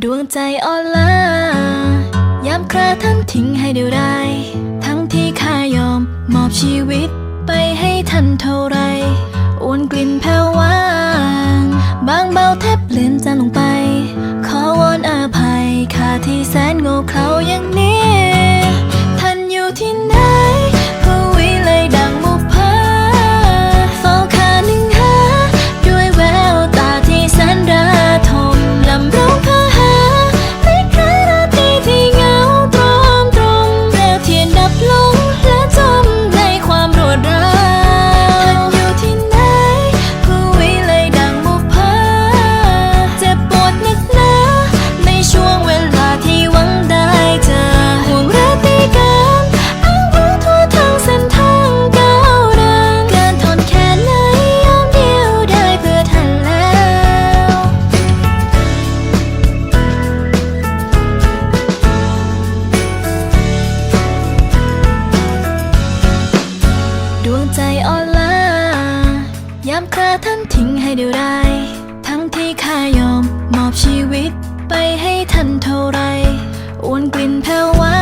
ดวงใจอ่อนล้ายามคราทั้งทิ้งให้เดียวดายทั้งที่ข้ายอมมอบชีวิตไปให้ท่านเท่าไร อวนกลิ่นแผ่ววาง บางเบาแทบเลือนจางลงไป ยับตาท่านทิ้งให้เดียวดายทั้งที่ข้ายอมมอบชีวิต ไปให้ท่านเท่าไรอวนกลิ่นแผ่ววา